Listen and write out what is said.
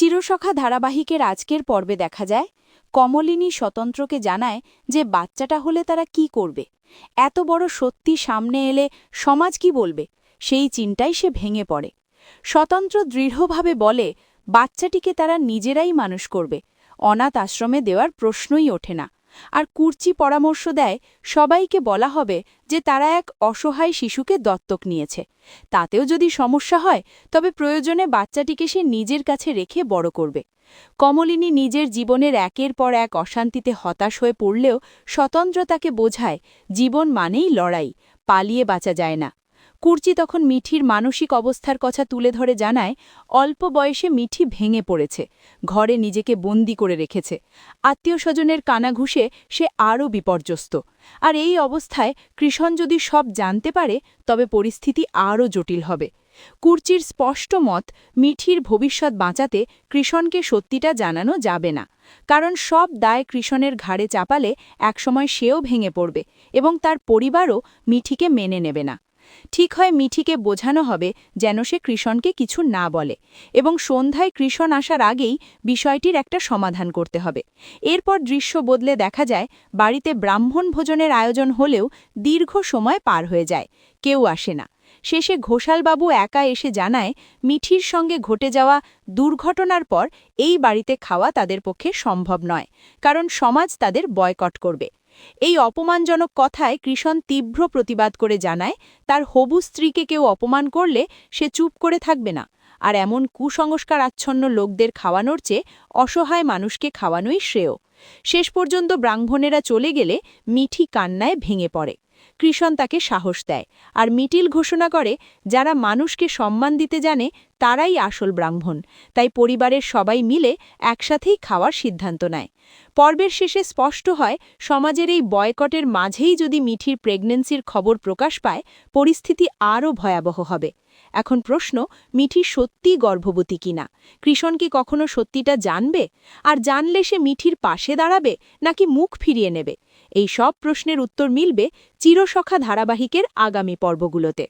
চিরসখা ধারাবাহিকের আজকের পর্বে দেখা যায়। কমলিনী স্বতন্ত্রকে জানায় যে বাচ্চাটা হলে তারা কি করবে? এত বড় সত্যি সামনে এলে সমাজ কি বলবে? সেই চিন্তাই সে ভেঙে পড়ে। স্বতন্ত্র দৃঢ়ভাবে বলে, বাচ্চাটিকে তারা নিজেরাই মানুষ করবে। অনাথ আশ্রমে দেওয়ার প্রশ্নই ওঠে না। আর কুর্চি পরামর্শ দেয়, সবাইকে বলা হবে যে তারা এক অসহায় শিশুকে দত্তক নিয়েছে। তাতেও যদি সমস্যা হয়, তবে প্রয়োজনে বাচ্চাটিকে সে নিজের কাছে রেখে বড় করবে। কমলিনী নিজের জীবনের একের পর এক অশান্তিতে হতাশ হয়ে পড়লেও স্বতন্ত্রতাকে বোঝায়, জীবন মানেই লড়াই, পালিয়ে বাঁচা যায় না। কুর্চি তখন মিঠির মানসিক অবস্থার কথা তুলে ধরে জানায়, অল্প বয়সে মিঠি ভেঙে পড়েছে, ঘরে নিজেকে বন্দি করে রেখেছে। আত্মীয় স্বজনের কানাঘুষে সে আরও বিপর্যস্ত। আর এই অবস্থায় কৃষণ যদি সব জানতে পারে, তবে পরিস্থিতি আরও জটিল হবে। কুর্চির স্পষ্ট মত, মিঠির ভবিষ্যৎ বাঁচাতে কৃষণকে সত্যিটা জানানো যাবে না। কারণ সব দায় কৃষণের ঘাড়ে চাপালে একসময় সেও ভেঙে পড়বে এবং তার পরিবারও মিঠিকে মেনে নেবে না। ঠিক হয় মিঠিকে বোঝানো হবে যেন সে কৃষণকে কিছু না বলে এবং সন্ধ্যায় কৃষণ আসার আগেই বিষয়টির একটা সমাধান করতে হবে। এরপর দৃশ্য বদলে দেখা যায়, বাড়িতে ব্রাহ্মণ ভোজনের আয়োজন হলেও দীর্ঘ সময় পার হয়ে যায়, কেউ আসে না। শেষে ঘোষালবাবু একা এসে জানায়, মিঠির সঙ্গে ঘটে যাওয়া দুর্ঘটনার পর এই বাড়িতে খাওয়া তাদের পক্ষে সম্ভব নয়, কারণ সমাজ তাদের বয়কট করবে। এই অপমানজনক কথায় কৃষণ তীব্র প্রতিবাদ করে জানায়, তার হবু স্ত্রীকে কেউ অপমান করলে সে চুপ করে থাকবে না। আর এমন কুসংস্কার আচ্ছন্ন লোকদের খাওয়ানোর চেয়ে অসহায় মানুষকে খাওয়ানোই শ্রেয়। শেষ পর্যন্ত ব্রাহ্মণেরা চলে গেলে মিঠি কান্নায় ভেঙে পড়ে। কৃষণ তাকে সাহস দেয় আর মিটিল ঘোষণা করে, যারা মানুষকে সম্মান দিতে জানে, তারাই আসল ব্রাহ্মণ। তাই পরিবারের সবাই মিলে একসাথেই খাওয়ার সিদ্ধান্ত নেয়। পর্বের শেষে স্পষ্ট হয়, সমাজের এই বয়কটের মাঝেই যদি মিঠির প্রেগনেন্সির খবর প্রকাশ পায়, পরিস্থিতি আরও ভয়াবহ হবে। এখন প্রশ্ন, মিঠি সত্যি গর্ভবতী কিনা? কৃষণ কি কখনো সত্যিটা জানবে? আর জানলে সে মিঠির পাশে দাঁড়াবে, নাকি মুখ ফিরিয়ে নেবে? এই সব প্রশ্নের উত্তর মিলবে চিরসখা ধারাবাহিকের আগামী পর্বগুলোতে।